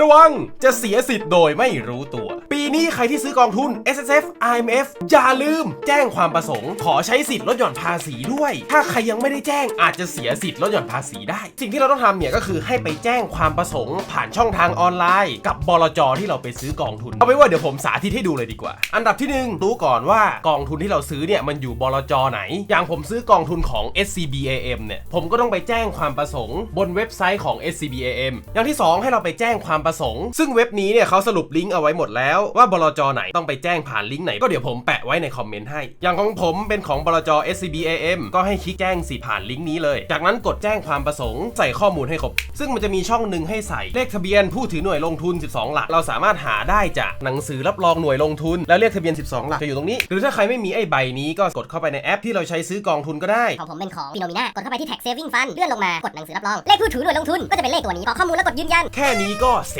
ระวังจะเสียสิทธิ์โดยไม่รู้ตัว ปี นี้ใครที่ซื้อกองทุน S S F I M F อย่าลืม แจ้งความประสงค์ ขอใช้สิทธิ์ลดหย่อนภาษีด้วย ถ้าใครยังไม่ได้แจ้งอาจจะเสียสิทธิ์ลดหย่อนภาษีได้ สิ่งที่เราต้องทำเนี่ยก็คือให้ไปแจ้งความประสงค์ ผ่านช่องทางออนไลน์ กับบลจที่เราไปซื้อกองทุนเอาไปนว่าเดี๋ยวผมสาธิตให้ดูเลยดีกว่า อันดับที่หนึ่งรู้ก่อนว่ากองทุนที่เราซื้อเนี่ยมันอยู่บลจไหน อย่างผมซื้อกองทุนของ SCBAM เนี่ยผมก็ต้องไปแจ้งความประสงค์ บนเว็บไซต์ของ SCBAM อย่างที่สองให้เราไปแจ้งความประสงค์ ซึ่งเว็บนี้เนี่ยเขาสรุปลิงก์เอาไว้หมดแล้วว่าบลจไหนต้องไปแจ้งผ่านลิงก์ไหนก็เดี๋ยวผมแปะไว้ในคอมเมนต์ให้ อย่างของผมเป็นของบลจ SCBAM ก็ให้คลิกแจ้งสิทธิ์ผ่านลิงก์นี้เลย จากนั้นกดแจ้งความประสงค์ใส่ข้อมูลให้ครบ ซึ่งมันจะมีช่องหนึ่งให้ใส่เลขทะเบียนผู้ถือหน่วยลงทุน 12 หลัก เราสามารถหาได้จากหนังสือรับรองหน่วยลงทุน แล้วเลขทะเบียน 12 หลักจะอยู่ตรงนี้ หรือถ้าใครไม่มีไอ้ใบนี้ก็กดเข้าไปในแอปที่เราใช้ซื้อกองทุนก็ได้ ของผมเป็นของฟิโนมิน่ากดเข้าไปที่ tax saving fund เลื่อนลงมากดหนังสือรับรองเลขผู้ถือหน่วยลงทุนก็จะเป็นเลขตัวนี้กรอกข้อมูลแล้วกดยืนยัน แค่นี้ก็เสร็จ